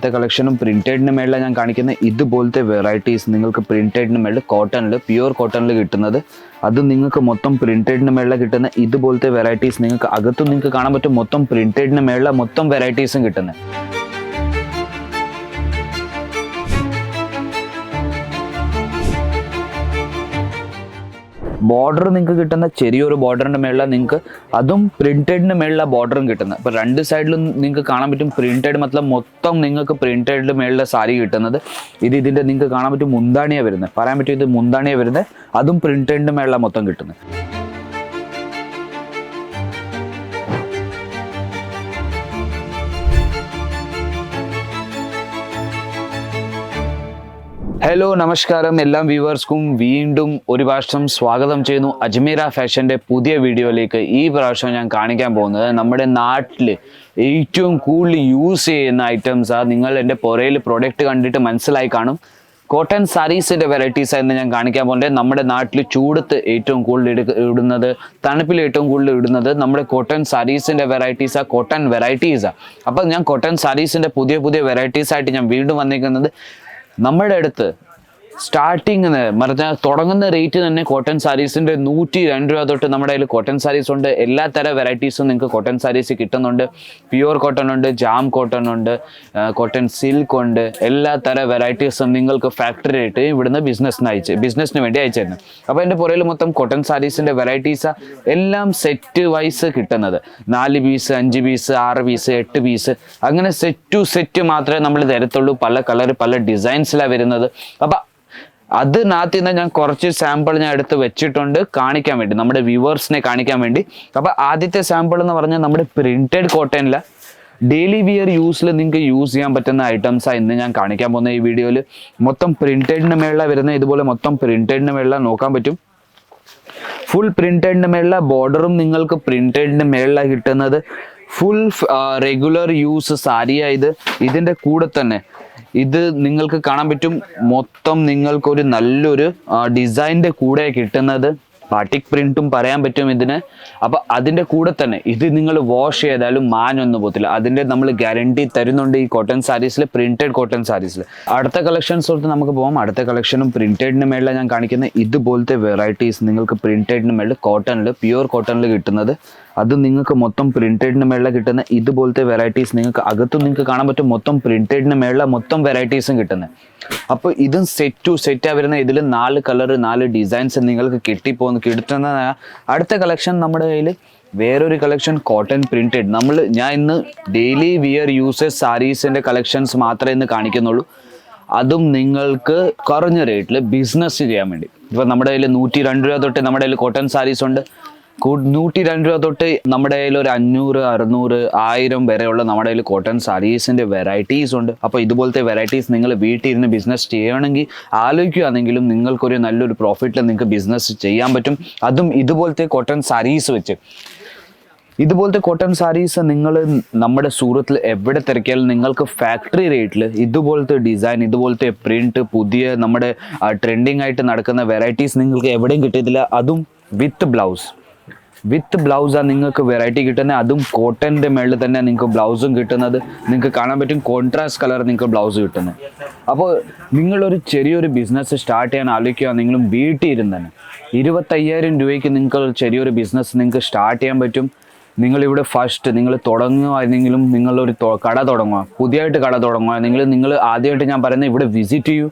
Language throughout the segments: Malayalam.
അടുത്ത കളക്ഷനും പ്രിന്റഡിന് മേളിലാണ് ഞാൻ കാണിക്കുന്ന ഇതുപോലത്തെ വെറൈറ്റീസ് നിങ്ങൾക്ക് പ്രിന്റഡിന് മേളിൽ കോട്ടണിൽ പ്യുവർ കോട്ടണിൽ കിട്ടുന്നത്. അത് നിങ്ങൾക്ക് മൊത്തം പ്രിന്റഡിന് മേളിൽ കിട്ടുന്ന. ഇതുപോലത്തെ വെറൈറ്റീസ് നിങ്ങൾക്ക് അകത്തും നിങ്ങൾക്ക് കാണാൻ പറ്റും. മൊത്തം പ്രിന്റഡിന് മേളിലെ മൊത്തം വെറൈറ്റീസും കിട്ടുന്നത് ബോർഡർ നിങ്ങൾക്ക് കിട്ടുന്ന ചെറിയൊരു ബോർഡറിന്റെ മേളിൽ നിങ്ങൾക്ക് അതും പ്രിന്റഡിന് മേളിലെ ബോർഡറും കിട്ടുന്നത്. അപ്പോൾ രണ്ട് സൈഡിലും നിങ്ങൾക്ക് കാണാൻ പറ്റും പ്രിന്റഡ് മൊത്തം മൊത്തം നിങ്ങൾക്ക് പ്രിന്റഡിന്റെ മേളിലെ സാരി കിട്ടുന്നത്. ഇത് ഇതിന്റെ നിങ്ങൾക്ക് കാണാൻ പറ്റും മുന്താണിയാണ് വരുന്നത്. പറയാൻ പറ്റും ഇത് മുന്താണിയാണ് വരുന്നത്. അതും പ്രിന്റഡിന്റെ മേളിലെ മൊത്തം കിട്ടുന്നത്. ഹലോ നമസ്കാരം. എല്ലാ വ്യൂവേഴ്സ്ക്കും വീണ്ടും ഒരു പ്രാവശ്യം സ്വാഗതം ചെയ്യുന്നു അജ്മീറ ഫാഷന്റെ പുതിയ വീഡിയോയിലേക്ക്. ഈ പ്രാവശ്യം ഞാൻ കാണിക്കാൻ പോകുന്നത് നമ്മുടെ നാട്ടിൽ ഏറ്റവും കൂടുതൽ യൂസ് ചെയ്യുന്ന ഐറ്റംസ് ഐറ്റംസാണ് നിങ്ങൾ എന്റെ പുറയിൽ പ്രൊഡക്റ്റ് കണ്ടിട്ട് മനസ്സിലായി കാണും. കോട്ടൺ സാരീസിന്റെ വെറൈറ്റീസ് ആയിരുന്നു ഞാൻ കാണിക്കാൻ പോകുന്നത്. നമ്മുടെ നാട്ടിൽ ചൂടത്ത് ഏറ്റവും കൂടുതൽ ഇടുന്നത് തണുപ്പിൽ ഏറ്റവും കൂടുതൽ ഇടുന്നത് നമ്മുടെ കോട്ടൺ സാരീസിന്റെ വെറൈറ്റീസാണ് കോട്ടൺ വെറൈറ്റീസാണ് അപ്പോൾ ഞാൻ കോട്ടൺ സാരീസിന്റെ പുതിയ പുതിയ വെറൈറ്റീസ് ആയിട്ട് ഞാൻ വീണ്ടും വന്നിരിക്കുന്നത്. നമ്മുടെ അടുത്ത് സ്റ്റാർട്ടിങ് പറഞ്ഞാൽ തുടങ്ങുന്ന റേറ്റ് തന്നെ കോട്ടൺ സാരീസിന്റെ നൂറ്റി രണ്ട് രൂപ തൊട്ട് നമ്മുടെ കയ്യിൽ കോട്ടൺ സാരീസ് ഉണ്ട്. എല്ലാ തരം വെറൈറ്റീസും നിങ്ങൾക്ക് കോട്ടൺ സാരീസ് കിട്ടുന്നുണ്ട്. പ്യുവർ കോട്ടൺ ഉണ്ട് ജാം കോട്ടൺ ഉണ്ട് കോട്ടൺ സിൽക്ക് ഉണ്ട്. എല്ലാ തരം വെറൈറ്റീസും നിങ്ങൾക്ക് ഫാക്ടറി ആയിട്ട് ഇവിടുന്ന് ബിസിനസ്സിന് അയച്ച് ബിസിനസ്സിന് വേണ്ടി അയച്ചിരുന്നു അപ്പോൾ എന്റെ പുറയിൽ മൊത്തം കോട്ടൺ സാരീസിന്റെ വെറൈറ്റീസ് എല്ലാം സെറ്റ് വൈസ് കിട്ടുന്നത്. നാല് പീസ് അഞ്ച് പീസ് ആറ് പീസ് എട്ട് പീസ് അങ്ങനെ സെറ്റ് ടു സെറ്റ് മാത്രമേ നമ്മൾ തരത്തുള്ളൂ. പല കളർ പല ഡിസൈൻസിലാണ് വരുന്നത്. അപ്പം അതിനകത്ത് നിന്ന് ഞാൻ കുറച്ച് സാമ്പിൾ ഞാൻ എടുത്ത് വെച്ചിട്ടുണ്ട് കാണിക്കാൻ വേണ്ടി. നമ്മുടെ വ്യൂവേഴ്സിനെ കാണിക്കാൻ വേണ്ടി. അപ്പോൾ ആദ്യത്തെ സാമ്പിൾ എന്ന് പറഞ്ഞാൽ നമ്മുടെ പ്രിന്റഡ് കോട്ടനില ഡെയിലി വിയർ യൂസിൽ നിങ്ങൾക്ക് യൂസ് ചെയ്യാൻ പറ്റുന്ന ഐറ്റംസാണ് ഇന്ന് ഞാൻ കാണിക്കാൻ പോകുന്ന ഈ വീഡിയോയിൽ മൊത്തം പ്രിന്റഡിന് മേള വരുന്ന ഇതുപോലെ മൊത്തം പ്രിന്റഡിന് മേള നോക്കാൻ പറ്റും. ഫുൾ പ്രിന്റഡിന് മേള ബോർഡറും നിങ്ങൾക്ക് പ്രിന്റഡിന് മേള കിട്ടുന്നത്. ഫുൾ റെഗുലർ യൂസ് സാരിയായത് ഇതിന്റെ കൂടെ തന്നെ ഇത് നിങ്ങൾക്ക് കാണാൻ പറ്റും. മൊത്തം നിങ്ങൾക്കൊരു നല്ലൊരു ഡിസൈന്റെ കൂടെ കിട്ടുന്നത് ബാട്ടിക് പ്രിന്റും പറയാൻ പറ്റും ഇതിന്. അപ്പൊ അതിന്റെ കൂടെ തന്നെ ഇത് നിങ്ങൾ വാഷ് ചെയ്താലും മാനൊന്നും പോകത്തില്ല. അതിന്റെ നമ്മൾ ഗ്യാരണ്ടി തരുന്നുണ്ട് ഈ കോട്ടൺ സാരീസിൽ പ്രിന്റഡ് കോട്ടൺ സാരീസിൽ അടുത്ത കളക്ഷൻസ് തൊട്ട് നമുക്ക് പോകാം അടുത്ത കളക്ഷനും പ്രിന്റഡിന് മേളിൽ ഞാൻ കാണിക്കുന്ന ഇതുപോലത്തെ വെറൈറ്റീസ് നിങ്ങൾക്ക് പ്രിന്റഡിന് മേളിൽ കോട്ടണിൽ പ്യുവർ കോട്ടണിൽ കിട്ടുന്നത്. അത് നിങ്ങൾക്ക് മൊത്തം പ്രിന്റഡിന് മേളിൽ കിട്ടുന്ന ഇതുപോലത്തെ വെറൈറ്റീസ് നിങ്ങൾക്ക് അകത്തും നിങ്ങൾക്ക് കാണാൻ പറ്റും. മൊത്തം പ്രിന്റഡിന് മേളിൽ മൊത്തം വെറൈറ്റീസും കിട്ടുന്നത്. അപ്പോൾ ഇതും സെറ്റ് ടു സെറ്റ് വരുന്ന ഇതിൽ നാല് കളർ നാല് ഡിസൈൻസ് നിങ്ങൾക്ക് കിട്ടിപ്പോന്ന് കിട്ടുന്ന അടുത്ത കളക്ഷൻ നമ്മുടെ കയ്യിൽ വേറൊരു കളക്ഷൻ കോട്ടൺ പ്രിന്റഡ് നമ്മൾ ഞാൻ ഇന്ന് ഡെയിലി വിയർ യൂസേഴ്സ് സാരീസിന്റെ കളക്ഷൻസ് മാത്രമേ ഇന്ന് കാണിക്കുന്നുള്ളൂ. അതും നിങ്ങൾക്ക് കുറഞ്ഞ റേറ്റിൽ ബിസിനസ് ചെയ്യാൻ വേണ്ടി. ഇപ്പോൾ നമ്മുടെ കയ്യിൽ നൂറ്റി രണ്ട് രൂപ തൊട്ട് നമ്മുടെ കയ്യിൽ കോട്ടൺ സാരീസ് ഉണ്ട്. നൂറ്റി രണ്ട് രൂപ തൊട്ട് നമ്മുടെ കയ്യിൽ ഒരു അഞ്ഞൂറ് അറുന്നൂറ് ആയിരം വരെയുള്ള നമ്മുടെ കയ്യിൽ കോട്ടൺ സാരീസിന്റെ വെറൈറ്റീസ് ഉണ്ട്. അപ്പോൾ ഇതുപോലത്തെ വെറൈറ്റീസ് നിങ്ങൾ വീട്ടിൽ ഇരുന്ന് ബിസിനസ് ചെയ്യണമെങ്കിൽ ആലോചിക്കുകയാണെങ്കിലും നിങ്ങൾക്കൊരു നല്ലൊരു പ്രോഫിറ്റിൽ നിങ്ങൾക്ക് ബിസിനസ് ചെയ്യാൻ പറ്റും. അതും ഇതുപോലത്തെ കോട്ടൺ സാരീസ് വെച്ച്. ഇതുപോലത്തെ കോട്ടൺ സാരീസ് നിങ്ങൾ നമ്മുടെ സൂറത്തിൽ എവിടെ തിരക്കിയാലും നിങ്ങൾക്ക് ഫാക്ടറി റേറ്റിൽ ഇതുപോലത്തെ ഡിസൈൻ ഇതുപോലത്തെ പ്രിന്റ് പുതിയ നമ്മുടെ ട്രെൻഡിങ് ആയിട്ട് നടക്കുന്ന വെറൈറ്റീസ് നിങ്ങൾക്ക് എവിടെയും കിട്ടിയതില്ല അതും വിത്ത് ബ്ലൗസ് വിത്ത് ബ്ലൗസാണ് നിങ്ങൾക്ക് വെറൈറ്റി കിട്ടുന്നത്. അതും കോട്ടന്റെ മേളിൽ തന്നെ നിങ്ങൾക്ക് ബ്ലൗസും കിട്ടുന്നത്. നിങ്ങൾക്ക് കാണാൻ പറ്റും കോൺട്രാസ്റ്റ് കളർ നിങ്ങൾക്ക് ബ്ലൗസ് കിട്ടുന്നത്. അപ്പോൾ നിങ്ങളൊരു ചെറിയൊരു ബിസിനസ് സ്റ്റാർട്ട് ചെയ്യാൻ ആലോചിക്കുക. നിങ്ങളും വീട്ടിൽ ഇരുന്ന് തന്നെ ഇരുപത്തയ്യായിരം രൂപയ്ക്ക് നിങ്ങൾക്ക് ചെറിയൊരു ബിസിനസ് നിങ്ങൾക്ക് സ്റ്റാർട്ട് ചെയ്യാൻ പറ്റും. നിങ്ങളിവിടെ ഫസ്റ്റ് നിങ്ങൾ തുടങ്ങുമായിരുന്നെങ്കിലും നിങ്ങളൊരു കട തുടങ്ങുക. പുതിയതായിട്ട് കട തുടങ്ങുക. നിങ്ങൾ നിങ്ങൾ ആദ്യമായിട്ട് ഞാൻ പറയുന്നത് ഇവിടെ വിസിറ്റ് ചെയ്യൂ.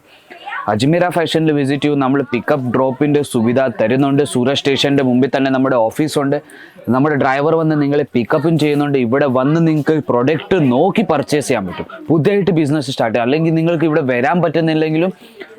അജ്മീര ഫാഷനിൽ വിസിറ്റ് ചെയ്യും. നമ്മൾ പിക്കപ്പ് ഡ്രോപ്പിന്റെ സുവിധ തരുന്നുണ്ട്. സൂരജ് സ്റ്റേഷന്റെ മുമ്പിൽ തന്നെ നമ്മുടെ ഓഫീസുണ്ട് നമ്മുടെ ഡ്രൈവർ വന്ന് നിങ്ങളെ പിക്കപ്പും ചെയ്യുന്നുണ്ട്. ഇവിടെ വന്ന് നിങ്ങൾക്ക് പ്രൊഡക്റ്റ് നോക്കി പർച്ചേസ് ചെയ്യാൻ പറ്റും. പുതിയതായിട്ട് ബിസിനസ് സ്റ്റാർട്ട് ചെയ്യാം അല്ലെങ്കിൽ നിങ്ങൾക്ക് ഇവിടെ വരാൻ പറ്റുന്നില്ലെങ്കിലും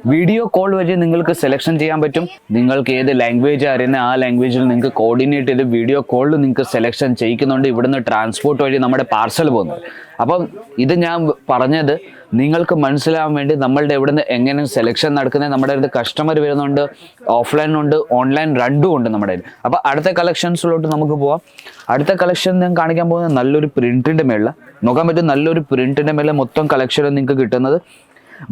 വീഡിയോ കോൾ വഴി നിങ്ങൾക്ക് സെലക്ഷൻ ചെയ്യാൻ പറ്റും. നിങ്ങൾക്ക് ഏത് ലാംഗ്വേജ് അറിയുന്ന ആ ലാംഗ്വേജിൽ നിങ്ങൾക്ക് കോർഡിനേറ്റ് ചെയ്ത് വീഡിയോ കോളിൽ നിങ്ങൾക്ക് സെലക്ഷൻ ചെയ്യിക്കുന്നുണ്ട്. ഇവിടുന്ന് ട്രാൻസ്പോർട്ട് വഴി നമ്മുടെ പാർസൽ പോകുന്നത് അപ്പം ഇത് ഞാൻ പറഞ്ഞത് നിങ്ങൾക്ക് മനസ്സിലാവാൻ വേണ്ടി നമ്മളുടെ ഇവിടുന്ന് എങ്ങനെ സെലക്ഷൻ നടക്കുന്നത് നമ്മുടെ അടുത്ത് കസ്റ്റമർ വരുന്നുണ്ട് ഓഫ്ലൈൻ ഉണ്ട് ഓൺലൈൻ രണ്ടും ഉണ്ട് നമ്മുടെ കയ്യിൽ. അപ്പോൾ അടുത്ത കളക്ഷൻസിലോട്ട് നമുക്ക് പോവാം. അടുത്ത കളക്ഷൻ ഞാൻ കാണിക്കാൻ പോകുന്നത് നല്ലൊരു പ്രിന്റിന്റെ മേളിൽ നോക്കാൻ പറ്റും നല്ലൊരു പ്രിന്റിന്റെ മേലെ മൊത്തം കളക്ഷനും നിങ്ങൾക്ക് കിട്ടുന്നത്.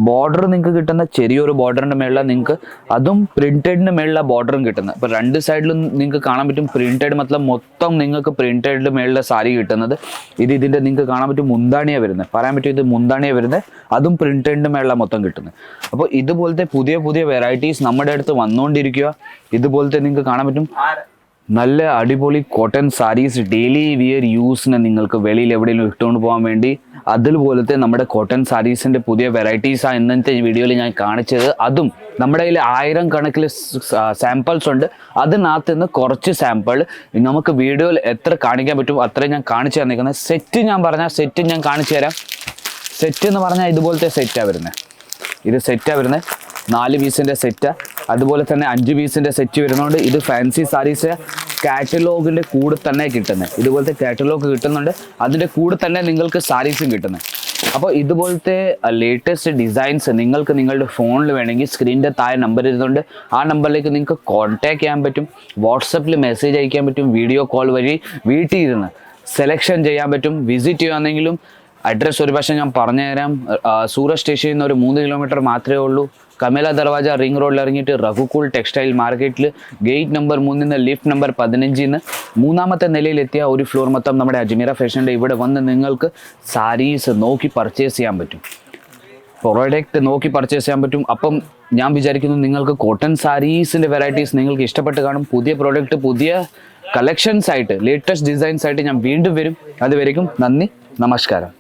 ബോർഡർ നിങ്ങൾക്ക് കിട്ടുന്ന ചെറിയൊരു ബോർഡറിന്റെ മേളിൽ നിങ്ങൾക്ക് അതും പ്രിന്റഡിന് മേളിലെ ബോർഡറും കിട്ടുന്നത്. അപ്പോൾ രണ്ട് സൈഡിലും നിങ്ങൾക്ക് കാണാൻ പറ്റും പ്രിന്റഡ് മൊത്തം മൊത്തം നിങ്ങൾക്ക് പ്രിന്റഡിന്റെ മേളിലെ സാരി കിട്ടുന്നത്. ഇത് ഇതിന്റെ നിങ്ങൾക്ക് കാണാൻ പറ്റും മുന്താണിയാണ് വരുന്നത്. പറയാൻ പറ്റും ഇത് മുന്താണിയാണ് വരുന്നത്. അതും പ്രിന്റഡിന്റെ മേളിലെ മൊത്തം കിട്ടുന്നത്. അപ്പോൾ ഇതുപോലത്തെ പുതിയ പുതിയ വെറൈറ്റീസ് നമ്മുടെ അടുത്ത് വന്നുകൊണ്ടിരിക്കുക ഇതുപോലത്തെ നിങ്ങൾക്ക് കാണാൻ പറ്റും നല്ല അടിപൊളി കോട്ടൺ സാരീസ് ഡെയിലി വിയർ യൂസിന് നിങ്ങൾക്ക് വെളിയിൽ എവിടെയെങ്കിലും ഇട്ടുകൊണ്ട് പോകാൻ വേണ്ടി അതുപോലത്തെ നമ്മുടെ കോട്ടൺ സാരീസിന്റെ പുതിയ വെറൈറ്റീസ് ആണ് ഇന്നത്തെ വീഡിയോയിൽ ഞാൻ കാണിച്ചത്. അതും നമ്മുടെ കയ്യിൽ ആയിരം കണക്കിൽ സാമ്പിൾസ് ഉണ്ട്. അതിനകത്ത് നിന്ന് കുറച്ച് സാമ്പിൾ നമുക്ക് വീഡിയോയിൽ എത്ര കാണിക്കാൻ പറ്റും അത്രയും ഞാൻ കാണിച്ചു തന്നിരിക്കുന്നത്. സെറ്റ് ഞാൻ പറഞ്ഞാൽ സെറ്റ് ഞാൻ കാണിച്ചു തരാം. സെറ്റ് എന്ന് പറഞ്ഞാൽ ഇതുപോലത്തെ സെറ്റാണ് വരുന്നത് ഇത് സെറ്റാണ് വരുന്നത് നാല് പീസിന്റെ സെറ്റ് അതുപോലെ തന്നെ അഞ്ച് പീസിന്റെ സെറ്റ് വരുന്നതുകൊണ്ട് ഇത് ഫാൻസി സാരീസ് കാറ്റലോഗിന്റെ കൂടെ തന്നെ കിട്ടുന്നത് ഇതുപോലത്തെ കാറ്റലോഗ് കിട്ടുന്നുണ്ട്. അതിന്റെ കൂടെ തന്നെ നിങ്ങൾക്ക് സാരീസും കിട്ടുന്നത് അപ്പോൾ ഇതുപോലത്തെ ലേറ്റസ്റ്റ് ഡിസൈൻസ് നിങ്ങൾക്ക് നിങ്ങളുടെ ഫോണിൽ വേണമെങ്കിൽ സ്ക്രീനിന്റെ താഴെ നമ്പർ ഇരുന്നുണ്ട് ആ നമ്പറിലേക്ക് നിങ്ങൾക്ക് കോൺടാക്ട് ചെയ്യാൻ പറ്റും. വാട്സപ്പിൽ മെസ്സേജ് അയക്കാൻ പറ്റും. വീഡിയോ കോൾ വഴി വീട്ടിൽ ഇരുന്ന് സെലക്ഷൻ ചെയ്യാൻ പറ്റും. വിസിറ്റ് ചെയ്യുകയാണെങ്കിലും അഡ്രസ്സ് ഒരു പക്ഷേ ഞാൻ പറഞ്ഞുതരാം. സൂറത്ത് സ്റ്റേഷനിൽ നിന്ന് ഒരു മൂന്ന് കിലോമീറ്റർ മാത്രമേ ഉള്ളൂ. കമേല ദർവാജ റിംഗ് റോഡിൽ ഇറങ്ങിയിട്ട് റഘുക്കൂൾ ടെക്സ്റ്റൈൽ മാർക്കറ്റിൽ ഗേറ്റ് നമ്പർ മൂന്നിൽ നിന്ന് ലിഫ്റ്റ് നമ്പർ പതിനഞ്ചിൽ നിന്ന് മൂന്നാമത്തെ നിലയിലെത്തിയ ഒരു ഫ്ലോർ മൊത്തം നമ്മുടെ അജ്മീറ ഫാഷന്റെ ഇവിടെ വന്ന് നിങ്ങൾക്ക് സാരീസ് നോക്കി പർച്ചേസ് ചെയ്യാൻ പറ്റും. പ്രൊഡക്റ്റ് നോക്കി പർച്ചേസ് ചെയ്യാൻ പറ്റും. അപ്പം ഞാൻ വിചാരിക്കുന്നു നിങ്ങൾക്ക് കോട്ടൺ സാരീസിന്റെ വെറൈറ്റീസ് നിങ്ങൾക്ക് ഇഷ്ടപ്പെട്ട് കാണും. പുതിയ പ്രോഡക്റ്റ് പുതിയ കളക്ഷൻസ് ആയിട്ട് ലേറ്റസ്റ്റ് ഡിസൈൻസ് ആയിട്ട് ഞാൻ വീണ്ടും വരും. അതുവരെയും നന്ദി നമസ്കാരം.